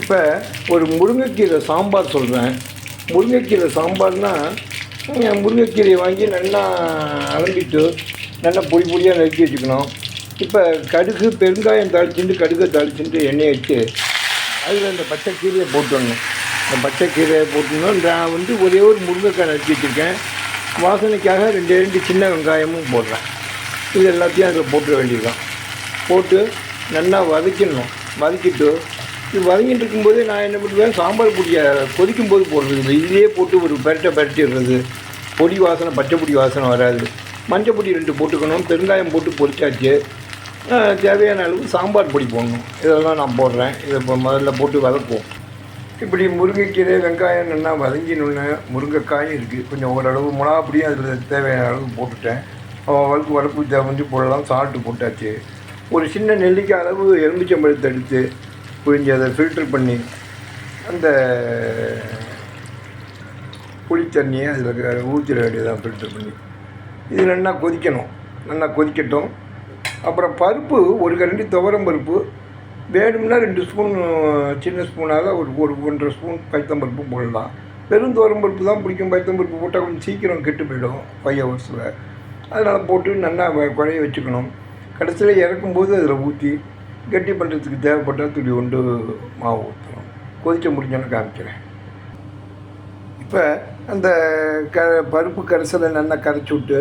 இப்போ ஒரு முருங்கைக்கீரை சாம்பார் சொல்கிறேன் முருங்கைக்கீரை சாம்பார்னால் முருங்கைக்கீரையை வாங்கி நல்லா அலம்பிட்டு நல்லா பொடி பொடியாக நறுக்கி வச்சுக்கணும். இப்போ கடுகு பெருங்காயம் தாளிச்சுட்டு கடுகை தாளிச்சுட்டு எண்ணெயை வச்சு அதில் இந்த பச்சை கீரையை போட்டுடணும். இந்த பச்சை கீரையை போட்டுடணும். நான் வந்து ஒரே ஒரு முருங்கைக்காய் நறுக்கி வச்சுருக்கேன். வாசனைக்காக ரெண்டு ரெண்டு சின்ன வெங்காயமும் போடுறேன். இது எல்லாத்தையும் அதில் போட்டுற வேண்டியதுதான். போட்டு நல்லா வதக்கிடணும். வதக்கிட்டு இது வதங்கிட்டு இருக்கும்போது நான் என்ன பண்ணுவேன்? சாம்பார் பொடியை கொதிக்கும் போது போடுறது இதுலேயே போட்டு ஒரு பெரட்டை பெரட்டிடுறது. பொடி வாசனை பச்சை பொடி வாசனை வராது. மஞ்சள் பொடி ரெண்டு போட்டுக்கணும். பெருங்காயம் போட்டு பொரிச்சாச்சு. தேவையான அளவு சாம்பார் பொடி போடணும். இதெல்லாம் நான் போடுறேன். இதை இப்போ முதல்ல போட்டு வதக்குவோம். இப்படி முருங்கைக்கீரை வெங்காயம் நல்லா வதங்கினோன்னு முருங்கைக்காயும் இருக்குது கொஞ்சம் ஓரளவு மிளகா பொடியும் அதில் தேவையான அளவு போட்டுட்டேன். வளர்ப்பு வளர்ப்பு தேவைஞ்சு போடலாம் சால்ட்டு போட்டாச்சு. ஒரு சின்ன நெல்லிக்காய் அளவு எலுமிச்சம்பழத்தை எடுத்து புழிஞ்சு அதை ஃபில்டர் பண்ணி அந்த புளி தண்ணியை அதில் ஊற்றிட வேண்டியதாக ஃபில்டர் பண்ணி. இது நல்லா கொதிக்கணும். நல்லா கொதிக்கட்டும். அப்புறம் பருப்பு ஒரு கரண்டி துவரம் பருப்பு வேணும்னா ரெண்டு ஸ்பூன் சின்ன ஸ்பூனாக ஒரு ஒரு ஒன்றரை ஸ்பூன் பைத்தம்பருப்பு போடலாம். வெறும் துவரம் பருப்பு தான் பிடிக்கும். பைத்தம்பருப்பு போட்டால் கொஞ்சம் சீக்கிரம் கெட்டு போயிடும் ஃபைவ் ஹவர்ஸில் அதனால் போட்டு நல்லா குழைய வச்சுக்கணும். கடைசியில் இறக்கும்போது அதில் ஊற்றி கட்டி பண்ணுறதுக்கு தேவைப்பட்டால் துளி கொண்டு மாவு ஊற்றணும் கொதிக்க முடிஞ்சோன்னு காமிக்கிறேன். இப்போ அந்த க பருப்பு கரைசலை நல்லா கரைச்சி விட்டு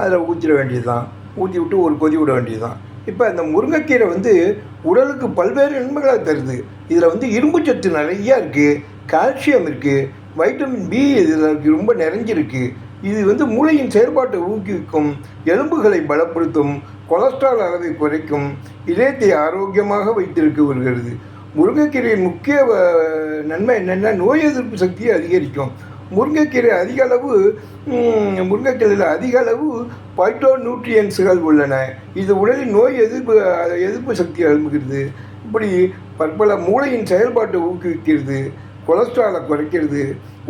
அதில் ஊற்றிட வேண்டியது தான் ஊற்றி விட்டு ஒரு கொதி விட வேண்டியதுதான். இப்போ அந்த முருங்கைக்கீரை வந்து உடலுக்கு பல்வேறு நன்மைகளை தருது. இதில் வந்து இரும்பு சத்து நிறையா இருக்குது கால்சியம் இருக்குது வைட்டமின் பி இதில் ரொம்ப நிறைஞ்சிருக்கு. இது வந்து மூளையின் செயல்பாட்டை ஊக்குவிக்கும் எலும்புகளை பலப்படுத்தும் கொலஸ்ட்ரால் அளவை குறைக்கும் இதயத்தை ஆரோக்கியமாக வைத்திருக்க வருகிறது முருங்கைக்கீரையின் முக்கிய நன்மை என்னென்னா நோய் எதிர்ப்பு சக்தியை அதிகரிக்கும். முருங்கைக்கீரை அதிக அளவு முருங்கைக்கீரையில் அதிக அளவு பைட்டோ நியூட்ரியன்ஸுகள் உள்ளன. இது உடலின் நோய் எதிர்ப்பு எதிர்ப்பு சக்தியை எழுப்புகிறது இப்படி பற்பல மூளையின் செயல்பாட்டை ஊக்குவிக்கிறது. கொலஸ்ட்ராலை குறைக்கிறது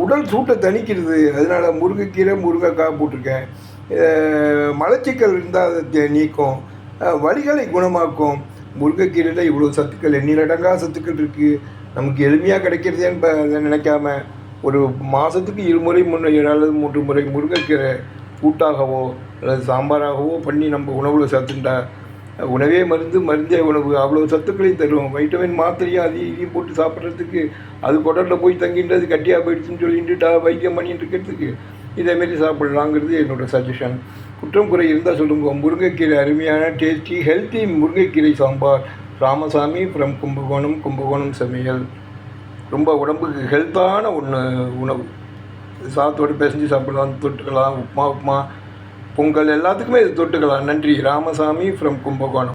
உடல் சூட்டை தணிக்கிறது அதனால் முருங்கைக்கீரை முருங்கைக்காய் போட்டிருக்கேன். மலச்சிக்கல் இருந்தால் அதை நீக்கும். வலிகளை குணமாக்கும். முருங்கைக்கீரையில் இவ்வளோ சத்துக்கள் எண்ணிலடங்கா சத்துக்கள் இருக்குது நமக்கு எளிமையாக கிடைக்கிறதேன்னு நினைக்காம ஒரு மாதத்துக்கு இருமுறை முறை அல்லது மூன்று முறை முருங்கைக்கீரை கூட்டாகவோ அல்லது சாம்பாராகவோ பண்ணி நம்ம உணவில் சேர்த்துட்டா உணவே மருந்து மருந்தே உணவு. அவ்வளோ சத்துக்களையும் தரும் வைட்டமின் மாத்திரையும் அதையும் இதையும் போட்டு சாப்பிட்றதுக்கு அது குடலில் போய் தங்கின்றது கட்டியாக போயிடுச்சுன்னு சொல்லிட்டு டா வைத்தியம் பண்ணிட்டு இருக்கிறதுக்கு. இதேமாரி சாப்பிட்லாங்கிறது என்னோட சஜஷன் குற்றம் குறை இருந்தால் சொல்லுங்க. முருங்கைக்கீரை அருமையான டேஸ்டி ஹெல்த்தி முருங்கைக்கீரை சாம்பார். ராமசாமி ஃப்ரம் கும்பகோணம் கும்பகோணம் சமையல். ரொம்ப உடம்புக்கு ஹெல்த்தான ஒன்று உணவு. சாத்தோடு பிசைஞ்சு சாப்பிடலாம் தொட்டுக்கலாம் உப்புமா உப்புமா. பொங்கல் எல்லாத்துக்குமே இது தொட்டுக்கலாம். நன்றி. ராமசாமி ஃப்ரம் கும்பகோணம்.